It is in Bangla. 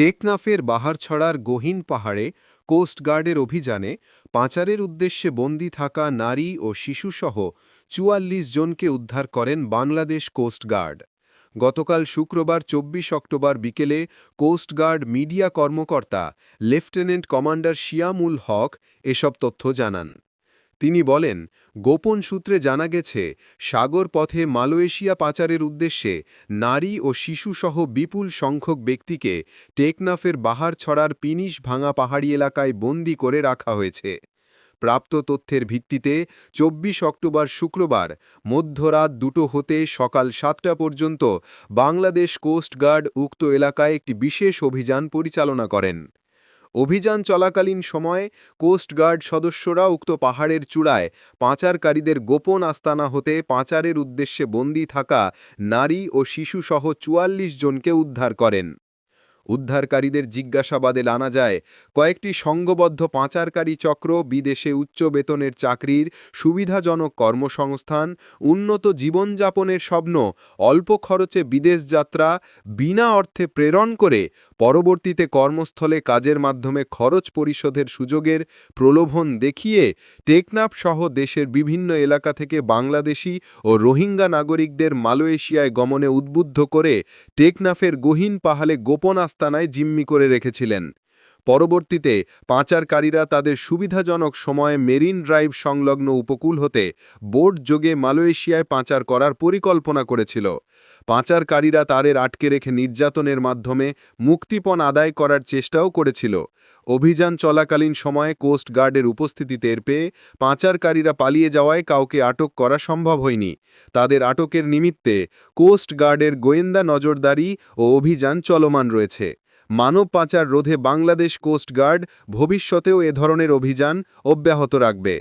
টেকনাফের বাহারছড়ার গহীন পাহাড়ে কোস্টগার্ডের অভিযানে পাচারের উদ্দেশ্যে বন্দী থাকা নারী ও শিশুসহ চুয়াল্লিশ জনকে উদ্ধার করেন বাংলাদেশ কোস্টগার্ড গতকাল শুক্রবার চব্বিশ অক্টোবর বিকেলে কোস্টগার্ড মিডিয়া কর্মকর্তা লেফটেন্যান্ট কমান্ডার শিয়ামুল হক এসব তথ্য জানান। তিনি বলেন, গোপন সূত্রে জানা গেছে, সাগর পথে মালয়েশিয়া পাচারের উদ্দেশ্যে নারী ও শিশুসহ বিপুল সংখ্যক ব্যক্তিকে টেকনাফের বাহার ছড়ার পিনিশ ভাঙা পাহাড়ি এলাকায় বন্দি করে রাখা হয়েছে। প্রাপ্ত তথ্যের ভিত্তিতে চব্বিশ অক্টোবর শুক্রবার মধ্যরাত দুটো হতে সকাল সাতটা পর্যন্ত বাংলাদেশ কোস্টগার্ড উক্ত এলাকায় একটি বিশেষ অভিযান পরিচালনা করেন। অভিযান চলাকালীন সময়ে কোস্টগার্ড সদস্যরা উক্ত পাহাড়ের চূড়ায় পাচারকারীদের গোপন আস্তানা হতে পাঁচারের উদ্দেশ্যে বন্দী থাকা নারী ও শিশুসহ চুয়াল্লিশ জনকে উদ্ধার করেন। উদ্ধারকারীদের জিজ্ঞাসাবাদে জানা যায়, কয়েকটি সংঘবদ্ধ পাচারকারী চক্র বিদেশে উচ্চ বেতনের চাকরির সুবিধাজনক কর্মসংস্থান, উন্নত জীবনযাপনের স্বপ্ন, অল্প খরচে বিদেশ যাত্রা, বিনা অর্থে প্রেরণ করে পরবর্তীতে কর্মস্থলে কাজের মাধ্যমে খরচ পরিশোধের সুযোগের প্রলোভন দেখিয়ে টেকনাফ সহ দেশের বিভিন্ন এলাকা থেকে বাংলাদেশি ও রোহিঙ্গা নাগরিকদের মালয়েশিয়ায় গমনে উদ্বুদ্ধ করে টেকনাফের গহীন পাহালে গোপন আস্তানায় জিম্মি করে রেখেছিলেন। পরবর্তীতে পাচারকারীরা তাদের সুবিধাজনক সময়ে মেরিন ড্রাইভ সংলগ্ন উপকূল হতে বোট যোগে মালয়েশিয়ায় পাচার করার পরিকল্পনা করেছিল। পাচারকারীরা তারের আটকে রেখে নির্যাতনের মাধ্যমে মুক্তিপণ আদায় করার চেষ্টাও করেছিল। অভিযান চলাকালীন সময়ে কোস্ট গার্ডের উপস্থিতি টের পেয়ে পাচারকারীরা পালিয়ে যাওয়ায় কাউকে আটক করা সম্ভব হয়নি। তাদের আটকের নিমিত্তে কোস্ট গার্ডের গোয়েন্দা নজরদারি ও অভিযান চলমান রয়েছে। মানব পাচার রোধে বাংলাদেশ কোস্ট গার্ড ভবিষ্যতেও এ ধরনের অভিযান অব্যাহত রাখবে।